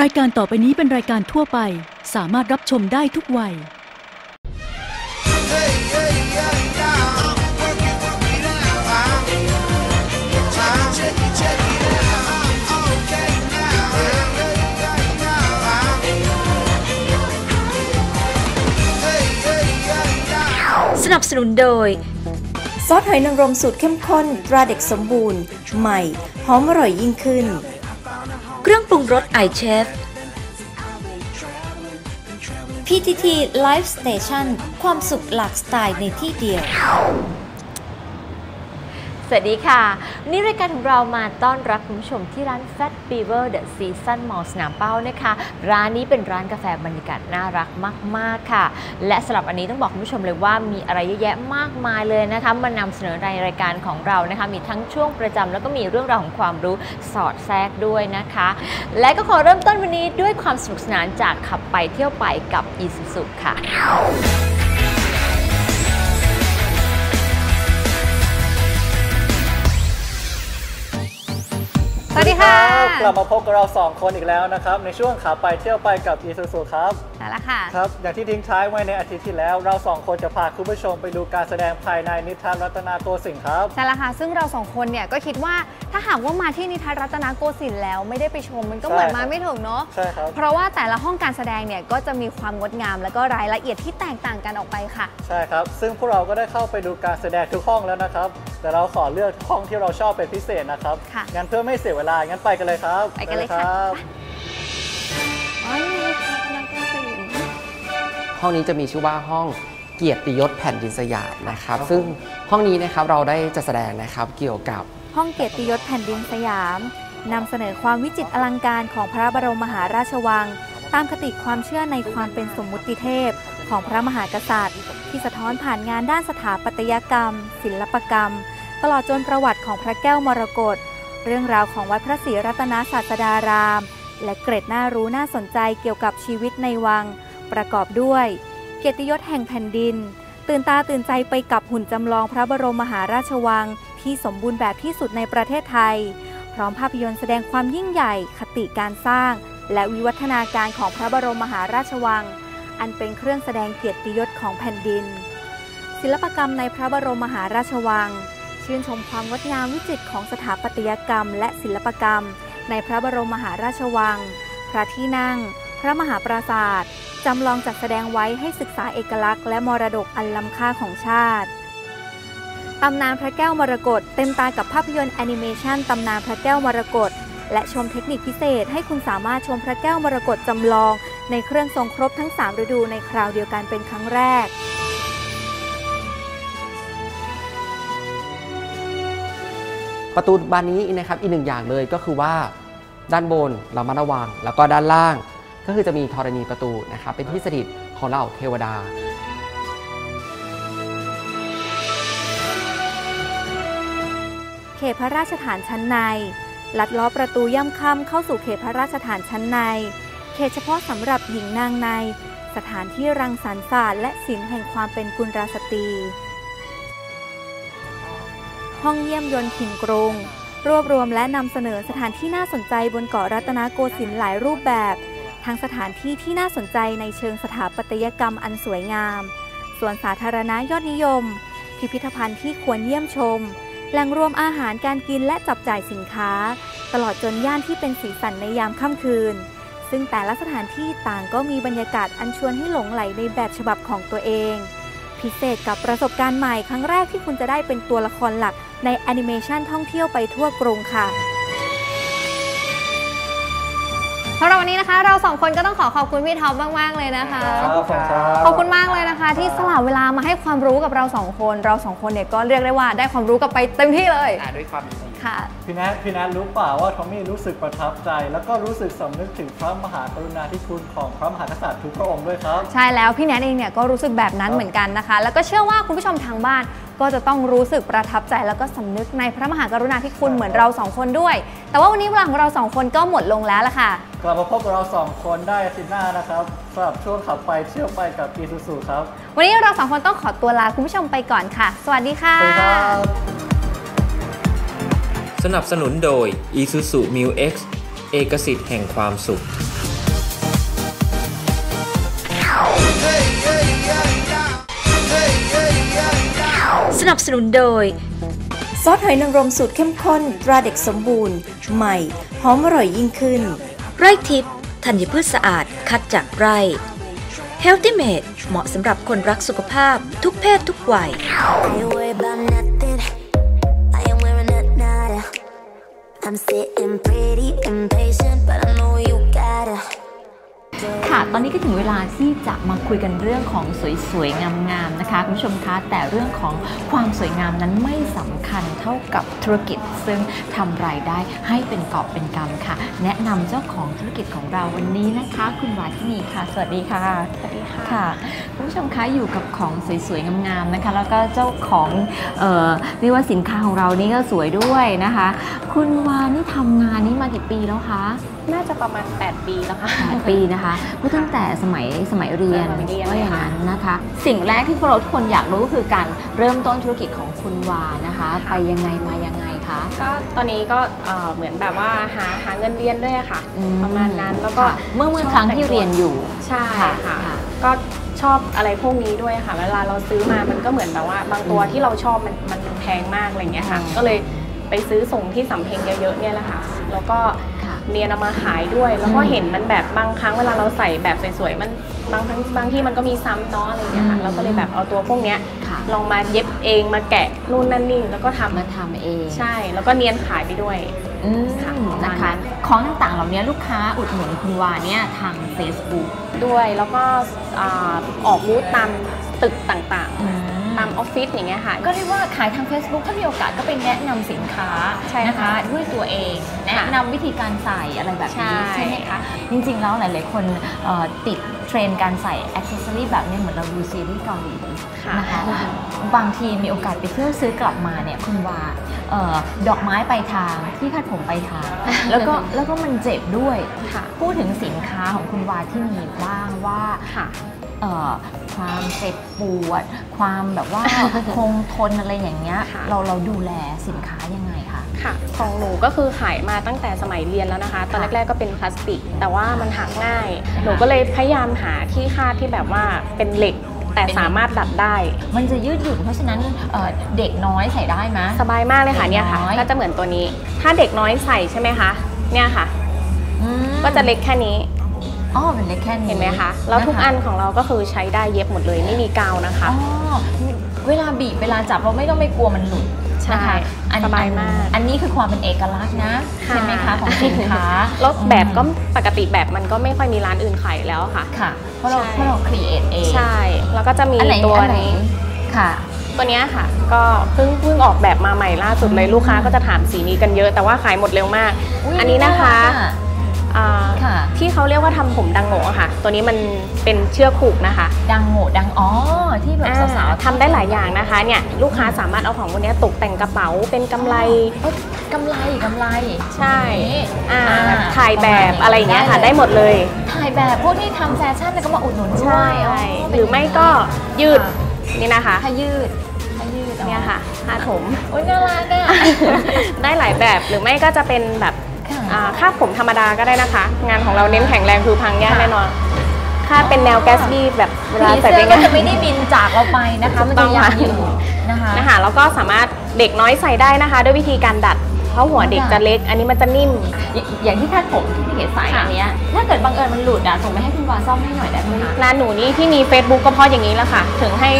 รายการต่อไปนี้เป็นรายการทั่วไป สามารถรับชมได้ทุกวัย Hey, hey, yeah, yeah. Work it, work it out. Check it, check it, check it out. Okay, now. Hey, yeah, yeah. Hey, hey, yeah, yeah. สนับสนุนโดย ซอสหอยนางรมสูตรเข้มข้นตราเด็กสมบูรณ์ ใหม่ หอมอร่อยยิ่งขึ้น เครื่องปรุงรสไอเชฟ PTT Live Station ความสุขหลากสไตล์ในที่เดียว สวัสดีค่ะวันนี้รายการของเรามาต้อนรับคุณผู้ชมที่ร้าน Fat Beaver The Season Mall สนามเป้านะคะ ร้านนี้เป็นร้านกาแฟบรรยากาศน่ารักมาก ๆ ค่ะ และสำหรับอันนี้ต้องบอกคุณผู้ชมเลยว่ามีอะไรเยอะแยะมากมายเลยนะคะมานำเสนอในรายการของเรานะคะ มีทั้งช่วงประจำแล้วก็มีเรื่องราวของความรู้สอดแทรกด้วยนะคะ และก็ขอเริ่มต้นวันนี้ด้วยความสนุกสนานจากขับไปเที่ยวไปกับ Isuzu ค่ะ สวัสดีค่ะ กลับมาพบกับเรา 2 คนอีกแล้วนะครับ ในช่วงขาไปเที่ยวไปกับ e s u s u ครับนั่นแหละค่ะครับ อย่างที่ทิ้งท้ายไว้ในอาทิตย์ที่แล้ว เรา 2 คนจะพาคุณผู้ชมไปดูการแสดงภายในนิทรรศรัตนาโกสินทร์ครับใช่แล้วค่ะซึ่งเราสองคนเนี่ยก็คิดว่าถ้าหากว่ามาที่นิทรรศรัตนโกสินทร์แล้วไม่ได้ไปชมมันก็เหมือนใช่ครับมาไม่ถึงเนาะใช่ครับเพราะว่าแต่ละห้องการแสดงเนี่ยก็จะมีความงดงาม และก็รายละเอียดที่แตกต่างกันออกไปค่ะ ใช่ครับ ซึ่งพวกเราก็ได้เข้าไปดูการแสดงทุกห้องแล้วนะครับแต่เราขอเลือกห้องที่เราชอบเป็นพิเศษนะครับค่ะงั้นเพื่อไม่เสียเวลางั้นไปกันเลยครับไปกันเลยค่ะรับอ๋อนี่นิทรรศรัตนโกสินทร์ห้องนี้จะมีชื่อว่าห้องเกียรติยศแผ่นดินสยามนะครับ ซึ่งห้องนี้นะครับเราได้จัดแสดงนะครับเกี่ยวกับห้องเกียรติยศแผ่นดินสยามนำเสนอความวิจิตรอลังการของพระบรมมหาราชวัง ตามคติความเชื่อในความเป็นสมมุติเทพ ของพระมหากษัตริย์ ที่สะท้อนผ่านงานด้านสถาปัตยกรรม ศิลปกรรม ตลอดจนประวัติของพระแก้วมรกต เรื่องราวของวัดพระศรีรัตนศาสดาราม และเกร็ดน่ารู้น่าสนใจเกี่ยวกับชีวิตในวัง ประกอบด้วย เกียรติยศแห่งแผ่นดิน ตื่นตาตื่นใจไปกับหุ่นจำลองพระบรมมหาราชวัง ที่สมบูรณ์แบบที่สุดในประเทศไทย พร้อมภาพยนตร์แสดงความยิ่งใหญ่ คติการสร้าง และวิวัฒนาการของพระบรมมหาราชวัง อันเป็นเครื่องแสดงเกียรติยศของแผ่นดิน ศิลปกรรมในพระบรมมหาราชวัง ชื่นชมความงดงามวิจิตรของสถาปัตยกรรม และศิลปกรรม ในพระบรมมหาราชวัง พระที่นั่ง พระมหาปราสาทจำลองจัดแสดงไว้ให้ศึกษาเอกลักษณ์และมรดกอันล้ำค่าของชาติตำนานพระแก้วมรกตเต็มตากับภาพยนตร์แอนิเมชันตำนานพระแก้วมรกตและชมเทคนิคพิเศษให้คุณสามารถชมพระแก้วมรกตจำลอง ในเครื่องทรงครบทั้ง 3 ฤดูในคราวเดียวกันเป็นครั้งแรก ประตูบานนี้นะครับอีกหนึ่งอย่างเลยก็คือว่าด้านบนเรามาระวัง แล้วก็ด้านล่าง ก็คือจะมีธรณีประตูนะครับเป็นที่สถิตของเหล่าเทวดาเขตพระราชฐานชั้นในลัดล้อประตูย่ำค่ำเข้าสู่เขตพระราชฐานชั้นใน เขตเฉพาะสำหรับหญิงนางใน สถานที่รังสรรค์ศาสตร์และศิลป์แห่งความเป็นกุลราสตรี ห้องเยี่ยมยนต์ถิ่นกรุง รวบรวมและนำเสนอสถานที่น่าสนใจบนเกาะรัตนโกสินทร์หลายรูปแบบ ทั้งสถานที่ที่น่าสนใจในเชิงสถาปัตยกรรมอันสวยงามส่วนสาธารณะยอดนิยม พิพิธภัณฑ์ที่ควรเยี่ยมชม แหล่งรวมอาหารการกินและจับจ่ายสินค้า ตลอดจนย่านที่เป็นสีสันในยามค่ำคืน ซึ่งแต่ละสถานที่ต่างก็มีบรรยากาศอันชวนให้หลงไหลในแบบฉบับของตัวเองพิเศษกับประสบการณ์ใหม่ครั้งแรกที่คุณจะได้เป็นตัวละครหลัก ในแอนิเมชันท่องเที่ยวไปทั่วกรุงค่ะสำหรับวันนี้นะคะ เราสองคนก็ต้องขอขอบคุณพี่ท็อปมาก ๆ เลยนะคะ ครับขอบคุณครับ ขอบคุณมากเลยนะคะ ที่สละเวลามาให้ความรู้กับเราสองคน เราสองคนเนี่ยก็เรียกได้ว่าได้ความรู้กลับไปเต็มที่เลยด้วยความยินดี ค่ะ พี่แนทพี่แนทรู้เปล่าว่าทอมมี่รู้สึกประทับใจ แล้วก็รู้สึกสำนึกถึงพระมหากรุณาธิคุณของพระมหากษัตริย์ทุกพระองค์ด้วยครับ ใช่แล้วพี่แนทเองเนี่ยก็รู้สึกแบบนั้นเหมือนกันนะคะ แล้วก็เชื่อว่าคุณผู้ชมทางบ้าน ก็จะต้องรู้สึกประทับใจแล้วก็สำนึกในพระมหากรุณาธิคุณเหมือนเราสองคนด้วย แต่ว่าวันนี้เวลาของเราสองคนก็หมดลงแล้วละค่ะ กลับมาพบกับเราสองคนได้อาทิตย์หน้านะครับสำหรับช่วงขับไปเที่ยวไปกับอีซูซูครับ วันนี้เราสองคนต้องขอตัวลาคุณผู้ชมไปก่อนค่ะ สวัสดีค่ะสวัสดีครับสนับสนุนโดย Isuzu Mu X เอกสิทธิ์แห่งความสุข สนับสนุนโดย ซอสหอยนางรมสูตรเข้มข้น ตราเด็กสมบูรณ์ ใหม่ หอมอร่อยยิ่งขึ้น ไร่ทิพย์ธัญพืชสะอาดคัดจากไร่ Healthy Made เหมาะสำหรับคนรักสุขภาพทุกเพศทุกวัย I ain't worried about nothing. I ain't wearing a nada. I'm sitting pretty impatient, ตอนนี้ก็ถึงเวลาที่จะมาคุยกันเรื่องของสวยๆงามๆนะคะคุณผู้ชมคะแต่เรื่องของความสวยงามนั้นไม่สำคัญเท่ากับธุรกิจ ซึ่ง ทำรายได้ให้เป็นกอบเป็นกำค่ะ แนะนำเจ้าของธุรกิจของเราวันนี้นะคะ คุณวาทินีค่ะ สวัสดีค่ะสวัสดีค่ะค่ะคุณผู้ชมคะอยู่กับของสวยๆงามๆนะคะ แล้วก็เจ้าของเอ่อเรียกว่าสินค้าของเรานี่ก็สวยด้วยนะคะ คุณวานี่ทำงานนี้มากี่ปีแล้วคะน่าจะประมาณ 8 ปีแล้วค่ะ 8 ปีนะคะก็ตั้งแต่สมัยสมัยเรียนสมัยเรียนว่าอย่างเลยค่ะนั้นนะคะ สิ่งแรกที่พวกเราทุกคนอยากรู้ก็คือการเริ่มต้นธุรกิจของคุณวานะคะ ไปยังไงมายังไงคะ ก็ตอนนี้ก็เอ่อเหมือนแบบว่าหาหาเงินเรียนด้วยค่ะ อืประมาณนั้นแล้วก็ค่ะเมื่อเมื่อครั้งที่เรียนอยู่ ใช่ค่ะค่ะ ค่ะก็ชอบอะไรพวกนี้ด้วยค่ะ เวลาเราซื้อมามันก็เหมือนแบบว่า บางตัวที่เราชอบมันมันแพงมากอะไรอย่างเงี้ยค่ะก็เลยไปซื้อส่งที่สำเพ็งเยอะๆเนี่ยแหละค่ะ แล้วก็ค่ะ เนียนเอามาขายด้วย แล้วก็อืมเห็นมันแบบบางครั้งเวลาเราใส่แบบสวยๆมันบางครั้งบางที่มันก็มีซ้ำเนาะอะไรอย่างเงี้ยค่ะอืมเราก็เลยแบบเอาตัวพวกเนี้ยค่ะลองมาเย็บเองมาแกะนู่นนั่นนี่แล้วก็ทำมาทำเองใช่ แล้วก็เนียนขายไปด้วยอืมค่ะนะคะของต่างๆเหล่านี้ลูกค้าอุดหนุนคุณวาเนี่ยทาง Facebook ด้วยแล้วก็อ่าออกบูธตามตึกต่างอืมๆตาม ออฟฟิศอย่างเงี้ยค่ะ ก็เรียกว่าขายทาง Facebook ถ้ามีโอกาสก็ไปแนะนำสินค้าใช่ค่ะนะคะด้วยตัวเอง แนะนำวิธีการใส่อะไรแบบนี้ใช่ใช่ไหมคะ จริง ๆ แล้วหลาย ๆ คนเอ่อติดเทรนด์การใส่อ c เซสซอรี่แบบนี้เหมือนเราดูซีรีส์เกาหลีค่ะนะคะบางทีมีโอกาสไปเที่ยวซื้อกลับมาเนี่ยคุณว่าเออดอกไม้ไปทางที่คาดผมไปทาง แล้วก็แล้วก็มันเจ็บด้วยค่ะพูดถึงสินค้าของคุณวาที่มีบ้างว่า ค่ะเอ่อความเจ็บปวด ความแบบว่าคงทนอะไรอย่างเงี้ยค่ะเราเราดูแลสินค้ายังไงคะค่ะของหนูก็คือขายมาตั้งแต่สมัยเรียนแล้วนะคะ ตอนแรกๆก็เป็นพลาสติก แต่ว่ามันหักง่าย หนูก็เลยพยายามหาที่คาดที่แบบว่าเป็นเหล็กแต่สามารถดัดได้ มันจะยืดหยุ่นเพราะฉะนั้นเอ่อเด็กน้อยใส่ได้ไหมสบายมากเลยค่ะเนี่ยค่ะน้อยก็จะเหมือนตัวนี้ ถ้าเด็กน้อยใส่ใช่ไหมคะ เนี่ยค่ะอืมก็จะเล็กแค่นี้ อ๋อเป็นเล็กแค่นี้เห็นไหมคะแล้วทุกะะอันของเราก็คือใช้ได้เย็บหมดเลยไม่มีกาวนะคะอ๋อเวลาบีบเวลาจับเราไม่ต้องไปกลัวมันหลุดใช่นะคะอันสบายมาก อันนี้คือความเป็นเอกลักษณ์นะใช่ไหมคะของสินค้าแล้วแบบก็ปกติแบบมันก็ไม่ค่อยมีร้านอื่นขายแล้วค่ะค่ะ เพราะเราใช่เพราะเราครีเอทเองใช่แล้วก็จะมีอันไหนตัวอันไหนนี้ค่ะ ตัวเนี้ยค่ะ ก็เพิ่งเพิ่งออกแบบมาใหม่ล่าสุดเลยลูกค้าก็จะถามสีนี้กันเยอะแต่ว่าขายหมดเร็วมากอุ๊ยอันนี้นะคะารักออ่า ค่ะ ที่เขาเรียกว่าทำผมดังโง่อะค่ะ ตัวนี้มันเป็นเชือกผูกนะคะ ดังโง่ดังอ๋อที่แบบอ่าสาวๆทำได้หลายอย่างนะคะเนี่ยลูกค้าสามารถเอาของพวกเนี้ยตกแต่งกระเป๋าเป็นกำไรเอ้ยกำไรกำไร ใช่นี่อ่าอ่ถ่ายแบบปมณอะไรอย่างเงี้ยค่ะได้หมดเลย ถ่ายแบบพวกที่ทำแฟชั่นแล้วก็มาอุดหนุนด้ใช่วยอ๋อหรือไม่ก็ยืดนี่นะคะผ้ายืดผ้ายืดอ๋อเนี่ยค่ะคาดผมโอ้ยน่ารักอะได้หลายแบบหรือไม่ก็จะเป็นแบบ ค่ะอ่าคาดผมธรรมดาก็ได้นะคะ งานของเราเน้นแข็งแรงคือพังยากแน่นอนคาดเป็นแนวแกสบี้แบบเวลาผีใส่เสื้ไปอก็งาน จะไม่ได้บินจากเราไปนะคะ มันจะยังอยู่นะคะ นะคะแล้วก็สามารถเด็กน้อยใส่ได้นะคะ ด้วยวิธีการดัด เพราะหัวเด็กจะเล็ก อันนี้มันจะนิ่ม อย่างอย่างที่คาดผมที่พี่เกดใส่ค่ะ อันเนี้ยถ้าเกิดบังเอิญมันหลุดอะส่งไปให้คุณวาซ่อมให้หน่อยได้ไหมคะร้านหนูนี่ที่มี Facebook ก็เพราะอย่างนี้แหละค่ะ ถึงให้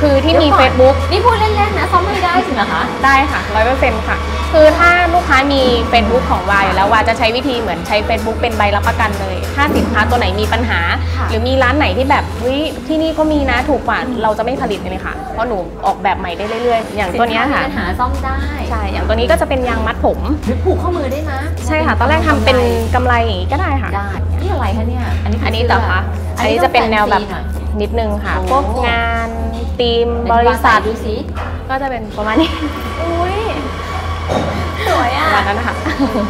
คือที่มี เดี๋ยวก่อน Facebook นี่พูดเล่นๆนะซ่อมไม่ได้จริงเหรอคะได้ค่ะร้อยเปอร์เซ็นต์ค่ะ คือถ้าลูกค้ามี Facebook ของวาอยู่แล้ววาจะใช้วิธีเหมือนใช้ Facebook เป็นใบรับประกันเลย ถ้าสินค้าตัวไหนมีปัญหาค่ะหรือมีร้านไหนที่แบบเฮ้ยที่นี่ก็มีนะถูกกว่าเราจะไม่ผลิตเลยค่ะ เพราะหนูออกแบบใหม่ได้เรื่อยๆ อย่างตัวเนี้ยค่ะ สินค้ามีปัญหาซ่อมได้ใช่ อย่างตัวนี้ก็จะเป็นยางมัดผม หรือผูกข้อมือได้ไหมใช่ค่ะ ตอนแรกทำเป็นกำไรอย่างนี้ก็ได้ค่ะ ได้นี่อะไรคะเนี่ย อันนี้อันนี้เหรอคะอันนี้จะเป็นแนวแบบต้องฟนซีหน่อย นิดนึงค่ะ โอ้ พวกงานทีมบริษัทดูสิก็จะเป็นประมาณนี้ อุ้ย สวยปอะระมาณนั้นนะคะ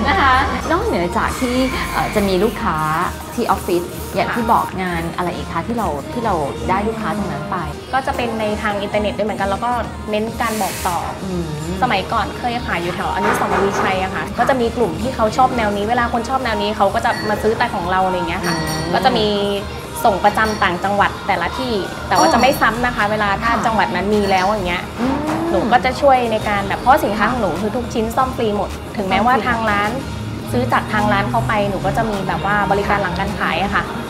นะคะนอกเหนือจากที่เอ่อจะมีลูกค้าที่ออฟฟิศอย่างค่ะที่บอกงานอะไรอีกคะที่เราที่เราได้ลูกค้าตรงนั้นไป ก็จะเป็นในทางอินเทอร์เน็ตด้วยเหมือนกันแล้วก็เน้นการบอกต่ออืมสมัยก่อนเคยขายอยู่แถวอนุสาวรีย์ชัยอะค่ะก็จะมีกลุ่มที่เขาชอบแนวนี้เวลาคนชอบแนวนี้เขาก็จะมาซื้อแต่ของเราอะไรอย่างเงี้ยค่ะอืมก็จะมี ส่งประจำต่างจังหวัดแต่ละที่ แต่ว่าอ๋อจะไม่ซ้ำนะคะ เวลาถ้าค่ะจังหวัดนั้นมีแล้วอย่างเงี้ยอืมหนูก็จะช่วยในการแบบเพราะสินค้าของหนูคือทุกชิ้นซ่อมฟรีหมด ถึงแม้ว่าทางร้าน ซื้อจากทางร้านเข้าไปหนูก็จะมีแบบว่าบริการหลังการขายอะค่ะโอ้โห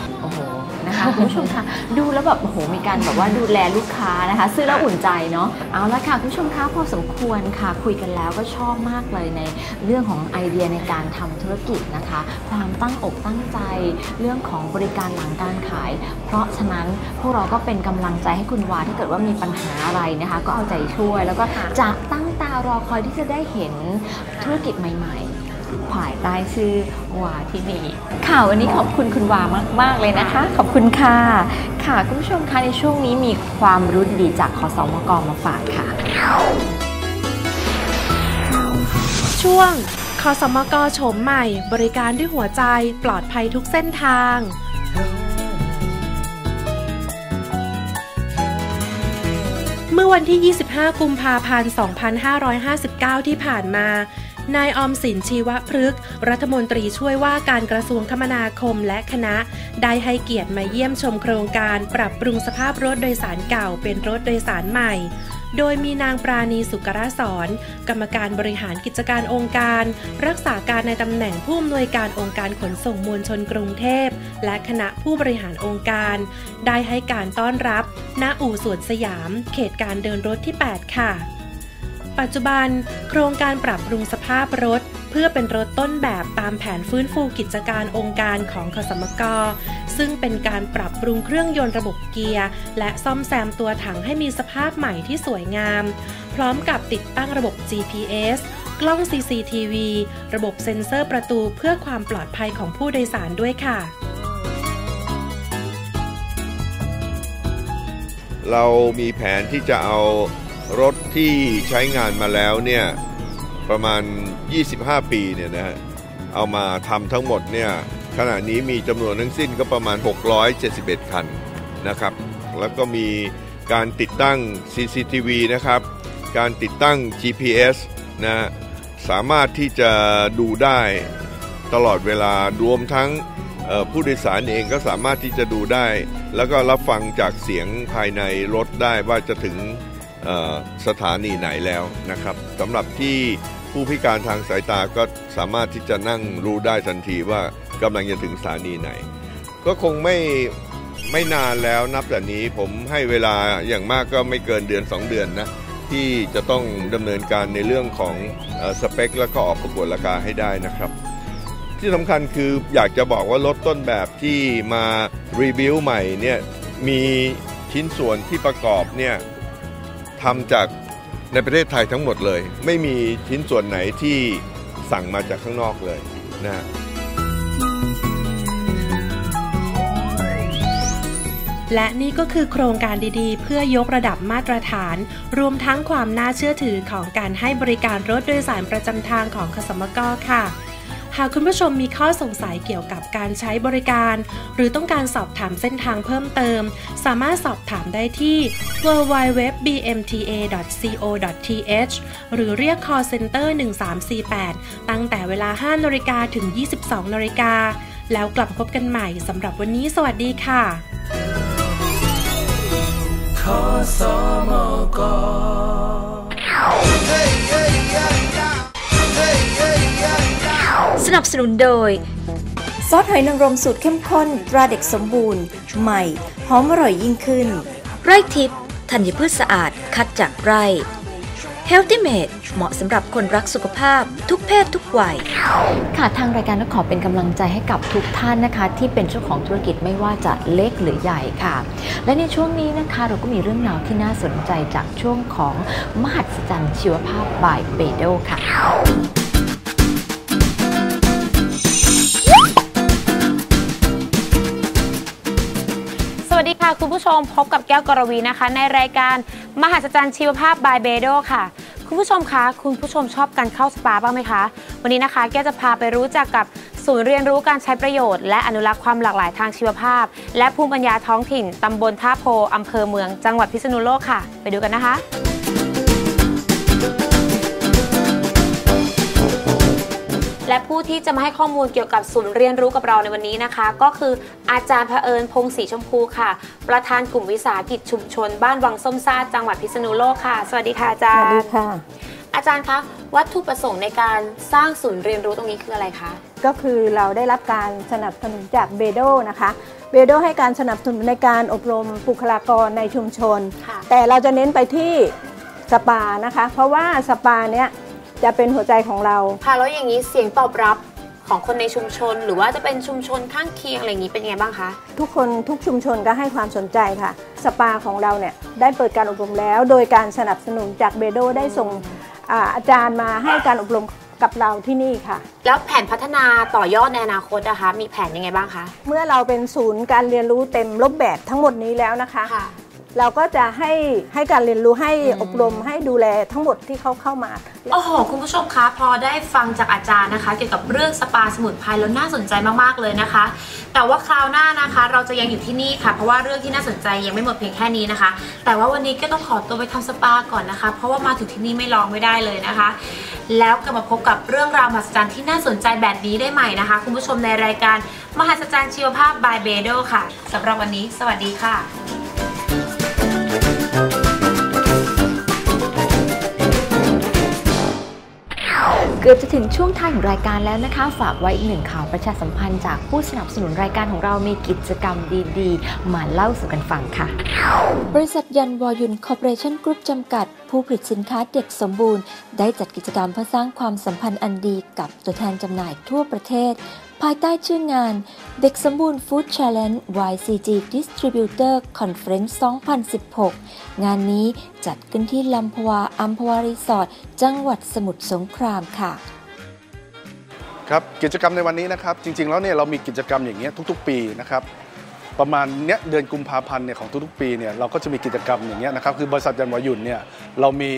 นะคะคุณผู้ชมคะดูแล้วแบบโอ้โหมีการแบบว่าดูแลลูกค้านะคะ ซื้อแล้วอุ่นใจเนาะเอาละค่ะคุณผู้ชมคะพอสมควรค่ะ คุยกันแล้วก็ชอบมากเลยในเรื่องของไอเดียในการทำธุรกิจนะคะ ความตั้งอกตั้งใจเรื่องของบริการหลังการขาย เพราะฉะนั้นพวกเราก็เป็นกำลังใจให้คุณวาถ้าเกิดว่ามีปัญหาอะไรนะคะ ก็เอาใจช่วย แล้วก็จะตั้งตารอคอยที่จะได้เห็นธุรกิจใหม่ ๆ ภายใต้ชื่อวาที่นี่ค่ะวันนี้ขอบคุณคุณวามาก ๆ เลยนะคะ ขอบคุณค่ะ ค่ะคุณผู้ชมคะในช่วงนี้มีความรู้ดีจากขอสมกมาฝากค่ะ ช่วงคสมกโฉมใหม่ บริการด้วยหัวใจปลอดภัยทุกเส้นทางเมื่อวันที่ 25 กุมภาพันธ์ 2559 ที่ผ่านมา นายออมสินชีวพฤกษ์รัฐมนตรีช่วยว่าการกระทรวงคมนาคมและคณะ ได้ให้เกียรติมาเยี่ยมชมโครงการปรับปรุงสภาพรถโดยสารเก่าเป็นรถโดยสารใหม่ โดยมีนางปราณีสุกรสอนกรรมการบริหารกิจการองค์การ รักษาการในตำแหน่งผู้อำนวยการองค์การขนส่งมวลชนกรุงเทพ และคณะผู้บริหารองค์การ ได้ให้การต้อนรับณอู่สวนสยาม เขตการเดินรถที่ 8 ค่ะ ปัจจุบัน โครงการปรับปรุงสภาพรถ เพื่อเป็นรถต้นแบบตามแผนฟื้นฟูกิจการองค์การของขสมกซึ่งเป็นการปรับปรุงเครื่องยนต์ระบบเกียร์ และซ่อมแซมตัวถังให้มีสภาพใหม่ที่สวยงาม พร้อมกับติดตั้งระบบ GPS กล้อง CCTV ระบบเซ็นเซอร์ประตูเพื่อความปลอดภัยของผู้โดยสารด้วยค่ะ เรามีแผนที่จะเอารถ ที่ใช้งานมาแล้วเนี่ยประมาณ 25 ปีเนี่ยนะฮะเอามาทำทั้งหมดเนี่ยขณะนี้มีจำนวนทั้งสิ้นก็ประมาณ 671 คันนะครับ แล้วก็มีการติดตั้ง CCTV นะครับ การติดตั้ง GPS นะสามารถที่จะดูได้ตลอดเวลารวมทั้งผู้โดยสารเองก็สามารถที่จะดูได้ แล้วก็รับฟังจากเสียงภายในรถได้ว่าจะถึง สถานีไหนแล้วนะครับสำหรับที่ผู้พิการทางสายตาก็สามารถที่จะนั่งรู้ได้ทันทีว่ากำลังจะถึงสถานีไหน ก็คงไม่ไม่นานแล้วนับแต่นี้ผมให้เวลาอย่างมากก็ไม่เกินเดือน 2 เดือนนะที่จะต้องดำเนินการในเรื่องของอสเปค แล้วก็ออกประกวดราคาให้ได้นะครับ ที่สำคัญคืออยากจะบอกว่ารถต้นแบบที่มารีวิวใหม่เนี่ยมีชิ้นส่วนที่ประกอบเนี่ย ทำจากในประเทศไทยทั้งหมดเลย ไม่มีชิ้นส่วนไหนที่สั่งมาจากข้างนอกเลยนะและนี่ก็คือโครงการดีๆ เพื่อยกระดับมาตรฐาน รวมทั้งความน่าเชื่อถือของการให้บริการรถโดยสารประจำทางของขสมกค่ะ หากคุณผู้ชมมีข้อสงสัยเกี่ยวกับการใช้บริการ หรือต้องการสอบถามเส้นทางเพิ่มเติม สามารถสอบถามได้ที่ www.bmta.co.th หรือเรียก call center 1348 ตั้งแต่เวลา 5นาฬิกาถึง 22นาฬิกาแล้วกลับพบกันใหม่สำหรับวันนี้สวัสดีค่ะขอสมก Hey, hey, yeah, yeah. Hey, hey, yeah, yeah. สนับสนุนโดย ซอสหอยนางรมสูตรเข้มข้น ตราเด็กสมบูรณ์ ใหม่ หอมอร่อยยิ่งขึ้น ไร่ทิพย์ธัญพืชสะอาดคัดจากไร่ Healthy Made เหมาะสำหรับคนรักสุขภาพทุกเพศทุกวัย ค่ะทางรายการก็ขอเป็นกำลังใจให้กับทุกท่านนะคะ ที่เป็นเจ้าของธุรกิจไม่ว่าจะเล็กหรือใหญ่ค่ะ และในช่วงนี้นะคะเราก็มีเรื่องราวที่น่าสนใจจากช่วงของมหัศจรรย์ชีวภาพบายเบโดค่ะ ค่ะคุณผู้ชมพบกับแก้วกรวีนะคะ ในรายการมหัศจรรย์ชีวภาพบายเบโดค่ะ คุณผู้ชมคะคุณผู้ชมชอบการเข้าสปาบ้างไหมคะ วันนี้นะคะแก้วจะพาไปรู้จักกับศูนย์เรียนรู้การใช้ประโยชน์ และอนุรักษ์ความหลากหลายทางชีวภาพ และภูมิปัญญาท้องถิ่นตำบลท่าโพอำเภอเมือง จังหวัดพิษณุโลกค่ะ ไปดูกันนะคะ และและผู้ที่จะมาให้ข้อมูลเกี่ยวกับศูนย์เรียนรู้กับเราในวันนี้นะคะ ก็คืออาจารย์เผอิญพงศรีชมพูค่ะ ประธานกลุ่มวิสาหกิจชุมชน บ้านวังส้มซ่าจังหวัดพิษณุโลกค่ะ สวัสดีค่ะอาจารย์สวัสดีค่ะ อาจารย์คะวัตถุประสงค์ในการสร้างศูนย์เรียนรู้ตรงนี้คืออะไรคะก็คือเราได้รับการสนับสนุนจากเบโดนะคะเบโดให้การสนับสนุนในการอบรมบุคลากรในชุมชนค่ะแต่เราจะเน้นไปที่สปานะคะ เพราะว่าสปาเนี่ย จะเป็นหัวใจของเรา ค่ะแล้วอย่างนี้เสียงตอบรับของคนในชุมชน หรือว่าจะเป็นชุมชนข้างเคียงอะไรอย่างนี้เป็นยังไงบ้างคะทุกคนทุกชุมชนก็ให้ความสนใจค่ะ สปาของเราเนี่ยได้เปิดการอบรมแล้ว โดยการสนับสนุนจากเบโดได้ส่งอาอาจารย์มาให้การอบรมกับเราที่นี่ค่ะ แล้วแผนพัฒนาต่อยอดในอนาคตนะคะ มีแผนยังไงบ้างคะ เมื่อเราเป็นศูนย์การเรียนรู้เต็มรูปแบบทั้งหมดนี้แล้วนะคะ เราก็จะให้ให้การเรียนรู้ให้อบรมให้ดูแลทั้งหมดที่เขาเข้ามาโอ้โหคุณผู้ชมคะพอได้ฟังจากอาจารย์นะคะ เกี่ยวกับเรื่องสปาสมุนไพรแล้วน่าสนใจมากๆเลยนะคะ แต่ว่าคราวหน้านะคะ เราจะยังอยู่ที่นี่ค่ะ เพราะว่าเรื่องที่น่าสนใจยังไม่หมดเพียงแค่นี้นะคะ แต่ว่าวันนี้ก็ต้องขอตัวไปทำสปาก่อนนะคะ เพราะว่ามาถึงที่นี่ไม่ลองไม่ได้เลยนะคะ แล้วกลับมาพบกับเรื่องราวมหัศจรรย์ที่น่าสนใจแบบนี้ได้ใหม่นะคะ คุณผู้ชมในรายการมหัศจรรย์ชีวภาพ by b e d o ค่ะสำหรับวันนี้ สวัสดีค่ะ เกือบจะถึงช่วงท้ายของรายการแล้วนะคะ ฝากไว้อีกหนึ่งข่าวประชาสัมพันธ์จากผู้สนับสนุนรายการของเรามีกิจกรรมดีๆ มาเล่าสู่กันฟังค่ะ บริษัทยันวอยุนคอร์ปอเรชั่นกรุ๊ปจำกัด ผู้ผลิตสินค้าเด็กสมบูรณ์ ได้จัดกิจกรรมเพื่อสร้างความสัมพันธ์อันดีกับตัวแทนจำหน่ายทั่วประเทศ ภายใต้ชื่องานเด็กสมบูรณ์ Food Challenge YCG Distributor Conference 2016 งานนี้จัดขึ้นที่ลำพวาอัมพวารีสอร์ทจังหวัดสมุทรสงครามค่ะ ครับกิจกรรมในวันนี้นะครับ จริง ๆ แล้วเนี่ยเรามีกิจกรรมอย่างเงี้ยทุก ๆ ปีนะครับประมาณเนี้ยเดือนกุมภาพันธ์เนี่ยของทุกๆปีเนี่ยเราก็จะมีกิจกรรมอย่างเงี้ยนะครับคือบริษัทยันวายุนเนี่ยเรามี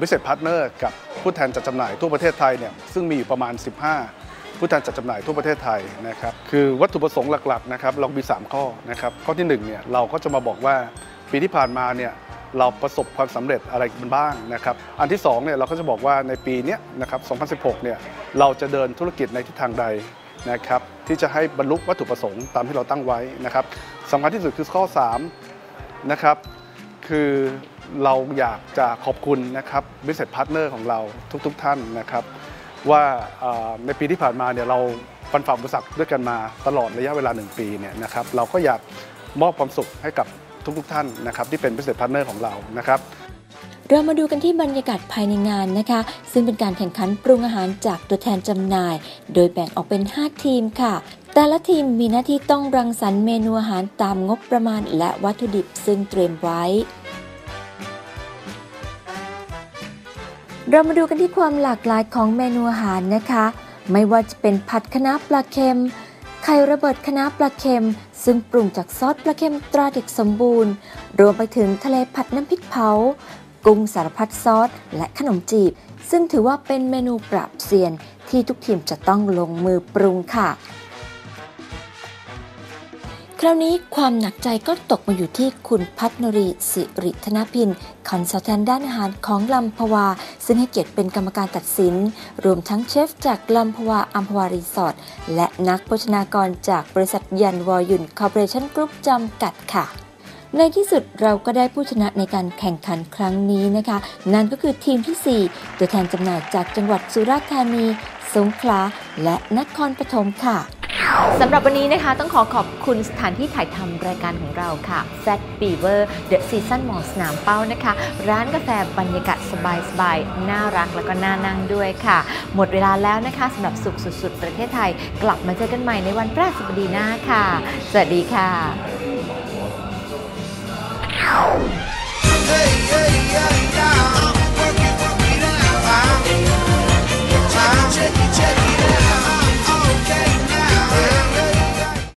บิสเ s สพาร์ทเนอร์กับผู้แทนจัดจำหน่ายทั่วประเทศไทยเนี่ยซึ่งมีอยู่ประมาณ 15 ผู้แทนจัดจำหน่ายทั่วประเทศไทยนะครับคือวัตถุประสงค์หลักๆนะครับเรามี 3 ข้อนะครับข้อที่1เนี่ยเราก็จะมาบอกว่าปีที่ผ่านมาเนี่ยเราประสบความสำเร็จอะไรกันบ้างนะครับ อันที่2เนี่ยเราก็จะบอกว่าในปีนี้นะครับ 2016 เนี่ยเราจะเดินธุรกิจในทิศทางใดนะครับที่จะให้บรรลุวัตถุประสงค์ตามที่เราตั้งไว้นะครับสำคัญที่สุดคือข้อ3นะครับคือเราอยากจะขอบคุณนะครับ business partner ของเราทุกๆทท่านนะครับ ว่าในปีที่ผ่านมาเนี่ยเราฟันฝ่าอุปสรรคด้วยกันมาตลอดระยะเวลา 1 ปีเนี่ยนะครับเราก็อยากมอบความสุขให้กับทุกๆท่านนะครับที่เป็น business partner ของเรานะครับเรามาดูกันที่บรรยากาศภายในงานนะคะ ซึ่งเป็นการแข่งขันปรุงอาหารจากตัวแทนจำหน่าย โดยแบ่งออกเป็น 5 ทีมค่ะ แต่ละทีมมีหน้าที่ต้องรังสรรค์เมนูอาหารตามงบประมาณและวัตถุดิบซึ่งเตรียมไว้ เรามาดูกันที่ความหลากหลายของเมนูอาหารนะคะ ไม่ว่าจะเป็นผัดคะน้าปลาเค็ม ไข่ระเบิดคะน้าปลาเค็ม ซึ่งปรุงจากซอสปลาเค็มตราเด็กสมบูรณ์ รวมไปถึงทะเลผัดน้ำพริกเผา กุ้งสารพัดซอส และขนมจีบ ซึ่งถือว่าเป็นเมนูปรับเซียนที่ทุกทีมจะต้องลงมือปรุงค่ะ คราวนี้ความหนักใจก็ตกมาอยู่ที่คุณพัฒนรีสิริธนพินคอนซัลแทนด้านอาหารของลำพวา ซึ่งให้เกียรติเป็นกรรมการตัดสิน รวมทั้งเชฟจากลำพวาอัมพวารีสอร์ทและนักโภชนากรจากบริษัทยันวอยุนคอร์ปอเรชั่นกรุ๊ปจำกัดค่ะ ในที่สุดเราก็ได้ผู้ชนะในการแข่งขันครั้งนี้นะคะ นั่นก็คือทีมที่ 4 ตัวแทนจำหน่ายจากจังหวัดสุราษฎร์ธานี สงขลา และนครปฐมค่ะ สำหรับวันนี้นะคะต้องขอขอบคุณสถานที่ถ่ายทำรายการของเราค่ะ Fat Beaver The Season Mall สนามเป้านะคะ ร้านกาแฟบรรยากาศสบายๆ น่ารักแล้วก็น่านั่งด้วยค่ะ หมดเวลาแล้วนะคะสำหรับสุขสุดๆ ประเทศไทย กลับมาเจอกันใหม่ในวันพฤหัสบดีหน้าค่ะ สวัสดีค่ะ Check it, check it.